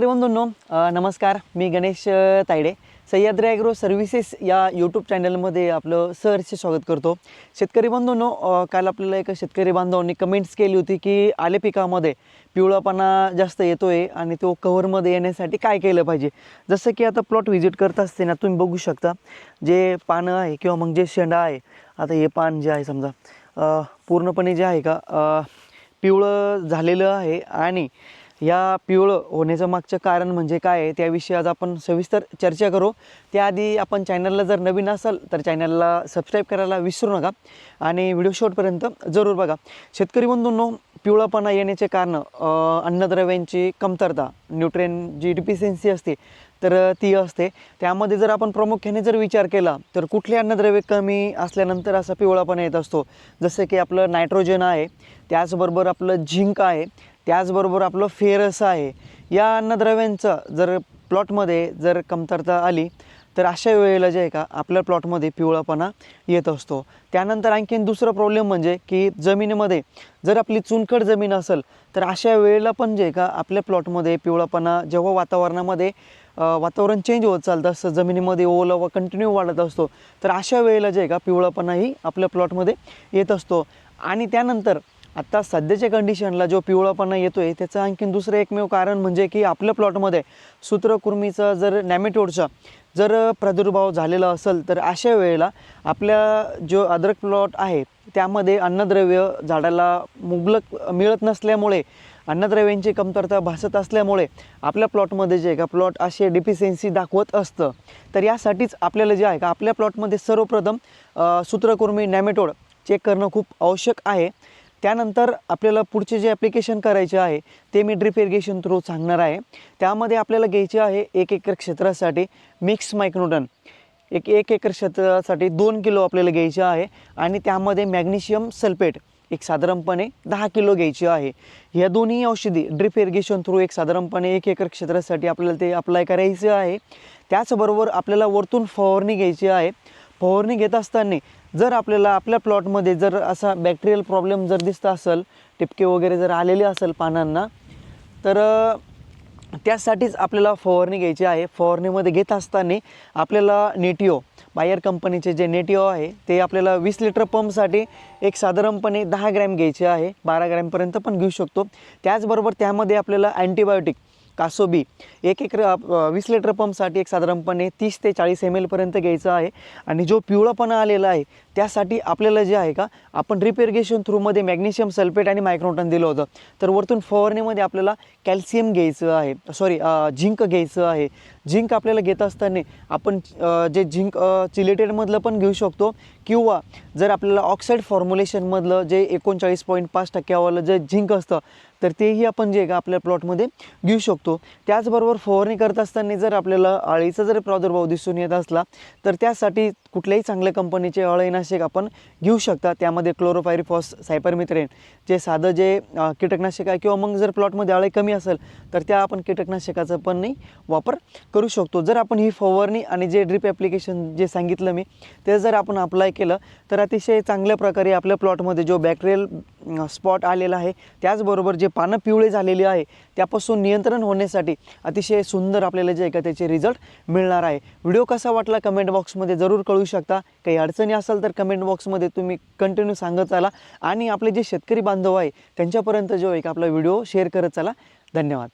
शेतकरी बंधूंनो नमस्कार. मी गणेश तायडे. सह्याद्री ॲग्रो सर्व्हिसेस या यूट्यूब चॅनलमध्ये आपलं सहर्ष स्वागत करतो. शेतकरी बंधूंनो काल आपल्याला एका शेतकरी बांधवांनी कमेंट्स केली होती की आले पिकामध्ये पिवळापणा जास्त येतो आहे आणि तो कव्हरमध्ये येण्यासाठी काय केलं पाहिजे? जसं की आता प्लॉट व्हिजिट करत असताना तुम्ही बघू शकता. जे पानं आहे किंवा मग जे शेंडा आहे आता हे पान जे आहे समजा पूर्णपणे जे आहे का पिवळं झालेलं आहे आणि या पिवळं होण्याचं मागचं कारण म्हणजे काय आहे त्याविषयी आज आपण सविस्तर चर्चा करू. त्याआधी आपण चॅनलला जर नवीन असाल तर चॅनलला सबस्क्राईब करायला विसरू नका आणि व्हिडिओ शॉर्टपर्यंत जरूर बघा. शेतकरी बंधूंनो पिवळापणा येण्याचे कारण अन्नद्रव्यांची कमतरता न्यूट्रेन जी डिफिशियन्सी असते तर ती असते. त्यामध्ये जर आपण प्रामुख्याने जर विचार केला तर कुठले अन्नद्रव्य कमी असल्यानंतर असा पिवळापणा येत असतो? जसं की आपलं नायट्रोजन आहे त्याचबरोबर आपलं झिंक आहे त्याचबरोबर आपलं फेरस आहे. या अन्नद्रव्यांचं जर प्लॉटमध्ये जर कमतरता आली तर अशा वेळेला जे आहे का आपल्या प्लॉटमध्ये पिवळापणा येत असतो. त्यानंतर आणखीन दुसरं प्रॉब्लेम म्हणजे की जमिनीमध्ये जर आपली चुनखड जमीन असेल तर अशा वेळेला पण जे आहे का आपल्या प्लॉटमध्ये पिवळापणा जेव्हा वातावरणामध्ये वातावरण चेंज होत चालतं असतं जमिनीमध्ये ओलावा कंटिन्यू वाढत असतो तर अशा वेळेला जे आहे का पिवळापणाही आपल्या प्लॉटमध्ये येत असतो. आणि त्यानंतर आत्ता सध्याच्या कंडिशनला जो पिवळापणा येतो आहे त्याचं आणखीन दुसरं एकमेव कारण म्हणजे की आपल्या प्लॉटमध्ये सूत्रकुर्मीचा जर नॅमेटोडचा जर प्रादुर्भाव झालेला असेल तर अशा वेळेला आपल्या जो अद्रक प्लॉट आहे त्यामध्ये अन्नद्रव्य झाडाला मुबलक मिळत नसल्यामुळे अन्नद्रव्यांची कमतरता भासत असल्यामुळे आपल्या प्लॉटमध्ये जे आहे का प्लॉट असे डिफिशियन्सी दाखवत असतं. तर यासाठीच आपल्याला जे आहे का आपल्या प्लॉटमध्ये सर्वप्रथम सूत्रकुर्मी नॅमेटोड चेक करणं खूप आवश्यक आहे. त्यानंतर आपल्याला पुढचे जे ॲप्लिकेशन करायचे आहे ते मी ड्रिप इरिगेशन थ्रू सांगणार आहे. त्यामध्ये आपल्याला घ्यायचे आहे एक एकर क्षेत्रासाठी मिक्स मायक्रोडन एक एक एकर क्षेत्रासाठी दोन किलो आपल्याला घ्यायचे आहे आणि त्यामध्ये मॅग्नेशियम सल्फेट एक साधारणपणे दहा किलो घ्यायची आहे. या दोन्ही औषधी ड्रिप इरिगेशन थ्रू एक साधारणपणे एक एकर क्षेत्रासाठी आपल्याला ते अप्लाय करायचे आहे. त्याचबरोबर आपल्याला वरतून फवारणी घ्यायची आहे. फवारणी घेत असताना जर आपल्याला आपल्या प्लॉटमध्ये जर असा बॅक्टेरियल प्रॉब्लेम जर दिसत असेल टिपके वगैरे जर आलेले असेल पानांना तर त्यासाठीच आपल्याला फवारणी घ्यायची आहे. फवारणीमध्ये घेत असताना आपल्याला नेटिओ बायर कंपनीचे जे नेटिओ आहे ते आपल्याला वीस लिटर पंपसाठी एक साधारणपणे दहा ग्रॅम घ्यायचे आहे. बारा ग्रॅमपर्यंत पण घेऊ शकतो. त्याचबरोबर त्यामध्ये आपल्याला अँटीबायोटिक कासोबी. एक एक वीस लिटर पंपसाठी एक साधारणपणे तीस ते चाळीस एम एलपर्यंत घ्यायचं आहे. आणि जो पिवळापणा आलेला आहे त्यासाठी आपल्याला जे आहे का आपण रिपेरगेशन थ्रूमध्ये मॅग्नेशियम सल्फेट आणि मायक्रोटन दिलं होतं. तर वरतून फवारणीमध्ये आपल्याला कॅल्शियम घ्यायचं आहे सॉरी झिंक घ्यायचं आहे. झिंक आपल्याला घेत असताना आपण जे झिंक चिलेटेडमधलं पण घेऊ शकतो. किंवा जर आपल्याला ऑक्साईड फॉर्म्युलेशनमधलं जे एकोणचाळीस पॉईंट पाच टक्क्यावालं जे झिंक असतं तर तेही आपण जे का आपल्या प्लॉटमध्ये घेऊ शकतो. त्याचबरोबर फवारणी करत असताना जर आपल्याला अळीचा जर प्रादुर्भाव दिसून येत असला तर त्यासाठी कुठल्याही चांगल्या कंपनीचे अळीनाशक आपण घेऊ शकता. त्यामध्ये क्लोरोफायरिफॉस सायपरमित्रेन जे साधं जे कीटकनाशक आहे किंवा मग जर प्लॉटमध्ये अळी कमी असेल तर त्या आपण कीटकनाशकाचा पण नाही वापर करू शकतो. जर आपण ही फवारणी आणि जे ड्रिप ॲप्लिकेशन जे सांगितलं मी ते जर आपण अप्लाय केलं तर अतिशय चांगल्या प्रकारे आपल्या प्लॉटमध्ये जो बॅक्टेरियल स्पॉट आलेला आहे त्याचबरोबर जे पानं पिवळे झालेली आहे. त्यापासून नियंत्रण होण्यासाठी अतिशय सुंदर आपल्याला जे आहे का त्याचे रिझल्ट मिळणार आहे. व्हिडिओ कसा वाटला कमेंट बॉक्समध्ये जरूर कळू शकता. काही अडचणी असेल तर कमेंट बॉक्समध्ये तुम्ही कंटिन्यू सांगत चाला. आणि आपले जे शेतकरी बांधव आहे त्यांच्यापर्यंत जो आहे का आपला व्हिडिओ शेअर करत चला. धन्यवाद.